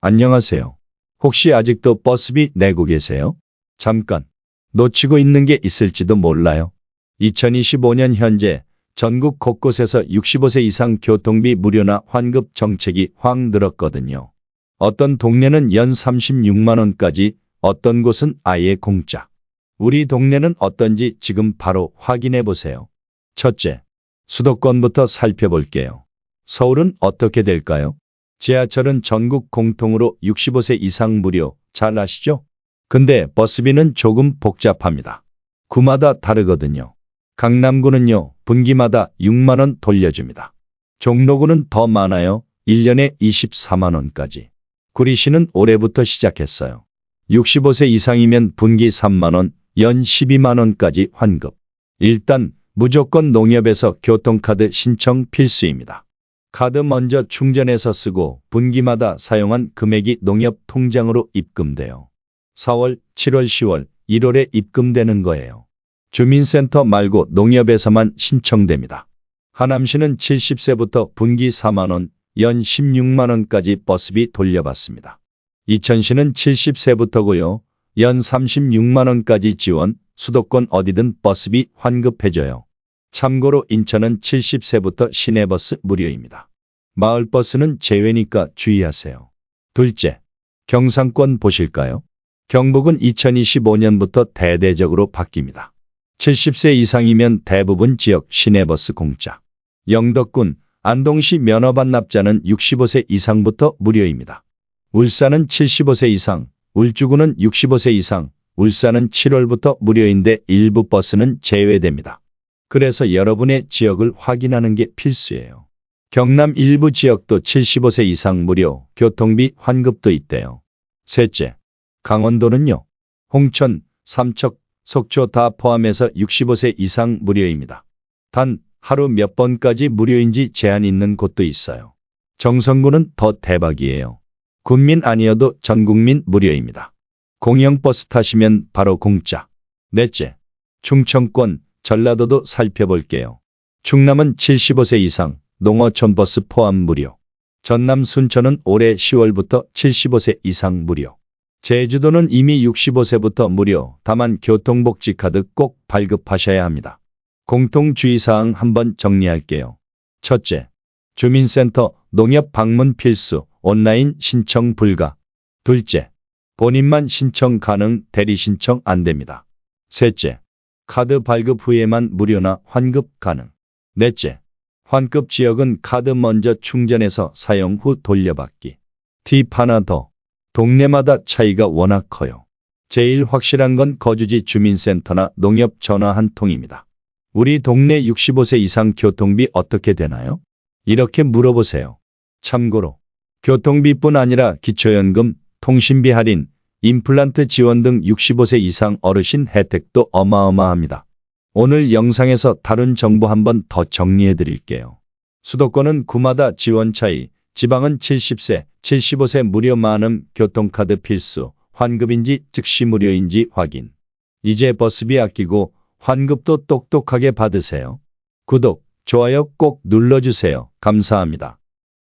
안녕하세요. 혹시 아직도 버스비 내고 계세요? 잠깐. 놓치고 있는 게 있을지도 몰라요. 2025년 현재 전국 곳곳에서 65세 이상 교통비 무료나 환급 정책이 확 늘었거든요. 어떤 동네는 연 36만원까지, 어떤 곳은 아예 공짜. 우리 동네는 어떤지 지금 바로 확인해 보세요. 첫째, 수도권부터 살펴볼게요. 서울은 어떻게 될까요? 지하철은 전국 공통으로 65세 이상 무료, 잘 아시죠? 근데 버스비는 조금 복잡합니다. 구마다 다르거든요. 강남구는요, 분기마다 6만원 돌려줍니다. 종로구는 더 많아요. 1년에 24만원까지. 구리시는 올해부터 시작했어요. 65세 이상이면 분기 3만원, 연 12만원까지 환급. 일단 무조건 농협에서 교통카드 신청 필수입니다. 카드 먼저 충전해서 쓰고 분기마다 사용한 금액이 농협 통장으로 입금돼요. 4월, 7월, 10월, 1월에 입금되는 거예요. 주민센터 말고 농협에서만 신청됩니다. 하남시는 70세부터 분기 4만원, 연 16만원까지 버스비 돌려받습니다. 이천시는 70세부터고요. 연 36만원까지 지원, 수도권 어디든 버스비 환급해줘요. 참고로 인천은 70세부터 시내버스 무료입니다. 마을버스는 제외니까 주의하세요. 둘째, 경상권 보실까요? 경북은 2025년부터 대대적으로 바뀝니다. 70세 이상이면 대부분 지역 시내버스 공짜. 영덕군, 안동시 면허 반납자는 65세 이상부터 무료입니다. 울산은 75세 이상, 울주군은 65세 이상, 울산은 7월부터 무료인데 일부 버스는 제외됩니다. 그래서 여러분의 지역을 확인하는 게 필수예요. 경남 일부 지역도 75세 이상 무료 교통비 환급도 있대요. 셋째, 강원도는요. 홍천, 삼척, 속초 다 포함해서 65세 이상 무료입니다. 단 하루 몇 번까지 무료인지 제한 있는 곳도 있어요. 정선구는 더 대박이에요. 군민 아니어도 전 국민 무료입니다. 공영버스 타시면 바로 공짜. 넷째, 충청권, 전라도도 살펴볼게요. 충남은 75세 이상, 농어촌 버스 포함 무료. 전남 순천은 올해 10월부터 75세 이상 무료. 제주도는 이미 65세부터 무료, 다만 교통복지 카드 꼭 발급하셔야 합니다. 공통주의사항 한번 정리할게요. 첫째, 주민센터, 농협 방문 필수, 온라인 신청 불가. 둘째, 본인만 신청 가능, 대리 신청 안 됩니다. 셋째, 카드 발급 후에만 무료나 환급 가능. 넷째, 환급 지역은 카드 먼저 충전해서 사용 후 돌려받기. 팁 하나 더. 동네마다 차이가 워낙 커요. 제일 확실한 건 거주지 주민센터나 농협 전화 한 통입니다. 우리 동네 65세 이상 교통비 어떻게 되나요? 이렇게 물어보세요. 참고로 교통비뿐 아니라 기초연금, 통신비 할인, 임플란트 지원 등 65세 이상 어르신 혜택도 어마어마합니다. 오늘 영상에서 다룬 정보 한번 더 정리해 드릴게요. 수도권은 구마다 지원 차이, 지방은 70세, 75세 무료 많음, 교통카드 필수, 환급인지 즉시 무료인지 확인. 이제 버스비 아끼고 환급도 똑똑하게 받으세요. 구독, 좋아요 꼭 눌러주세요. 감사합니다.